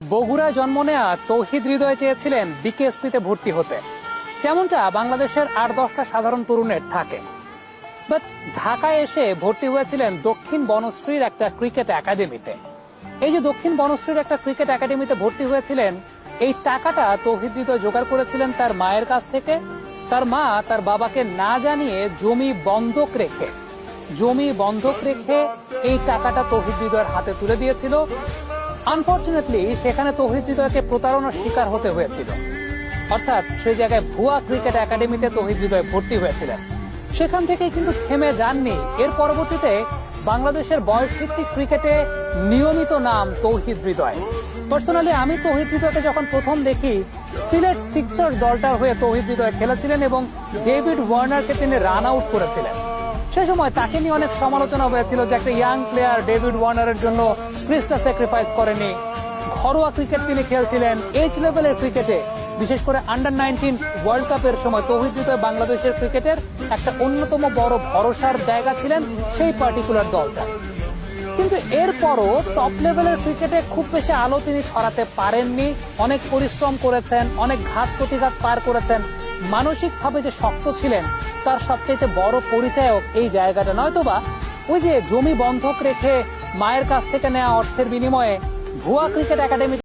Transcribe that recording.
বগুড়ায় জন্ম নেয়া তৌহিদ হৃদয় চেয়েছিলেন বিকেএসপিতে ভর্তি হতে। যেমনটা বাংলাদেশের আট দশটা সাধারণ তরুণের থাকে। ঢাকায় এসে ভর্তি হয়েছিলেন দক্ষিণ বনশ্রীর একটা ক্রিকেট একাডেমিতে। এই যে দক্ষিণ বনশ্রীর একটা ক্রিকেট একাডেমিতে ভর্তি হয়েছিলেন, এই টাকাটা তৌহিদ হৃদয় জোগাড় করেছিলেন তার মায়ের কাছ থেকে। তার মা তার বাবাকে না জানিয়ে জমি বন্ধক রেখে, জমি বন্ধক রেখে এই টাকাটা তৌহিদ হৃদয়ের হাতে তুলে দিয়েছিল। আনফর্চুনেটলি সেখানে তৌহিদ প্রতারণার শিকার হতে হয়েছিল। অর্থাৎ সেই জায়গায় ভুয়া ক্রিকেট একাডেমিতে তৌহিদ হৃদয় ভর্তি হয়েছিলেন। সেখান থেকে কিন্তু থেমে যাননি। এর পরবর্তীতে বাংলাদেশের বয়সভিত্তিক ক্রিকেটে নিয়মিত নাম তৌহিদ হৃদয়। পার্সোনালি আমি তৌহিদ হৃদয়কে যখন প্রথম দেখি, সিলেট সিক্সার দলটার হয়ে তৌহিদ হৃদয় খেলেছিলেন এবং ডেভিড ওয়ার্নারকে তিনি রান আউট করেছিলেন। সে সময় তাকে নিয়ে অনেক সমালোচনা হয়েছিল যে একটা ইয়াং প্লেয়ার ডেভিড ওয়ার্নারের জন্য ক্রিস্টা স্যাক্রিফাইস করেনি। ঘরোয়া ক্রিকেট তিনি খেলছিলেন এইচ লেভেলের ক্রিকেটে বিশেষ করে আন্ডার নাইনটিন ওয়ার্ল্ড কাপের সময় তৌহিদ বাংলাদেশের ক্রিকেটের একটা অন্যতম বড় ভরসার জায়গা ছিলেন সেই পার্টিকুলার দলটা। কিন্তু এরপরও টপ লেভেলের ক্রিকেটে খুব বেশি আলো তিনি ছড়াতে পারেননি। অনেক পরিশ্রম করেছেন, অনেক ঘাত প্রতিঘাত পার করেছেন। মানসিকভাবে যে শক্ত ছিলেন তার সবচেয়ে বড় পরিচয়ক এই জায়গাটা। নয়তোবা ওই যে জমি বন্ধক রেখে মায়ের কাছ থেকে নেওয়া অর্থের বিনিময়ে ভুয়া ক্রিকেট একাডেমি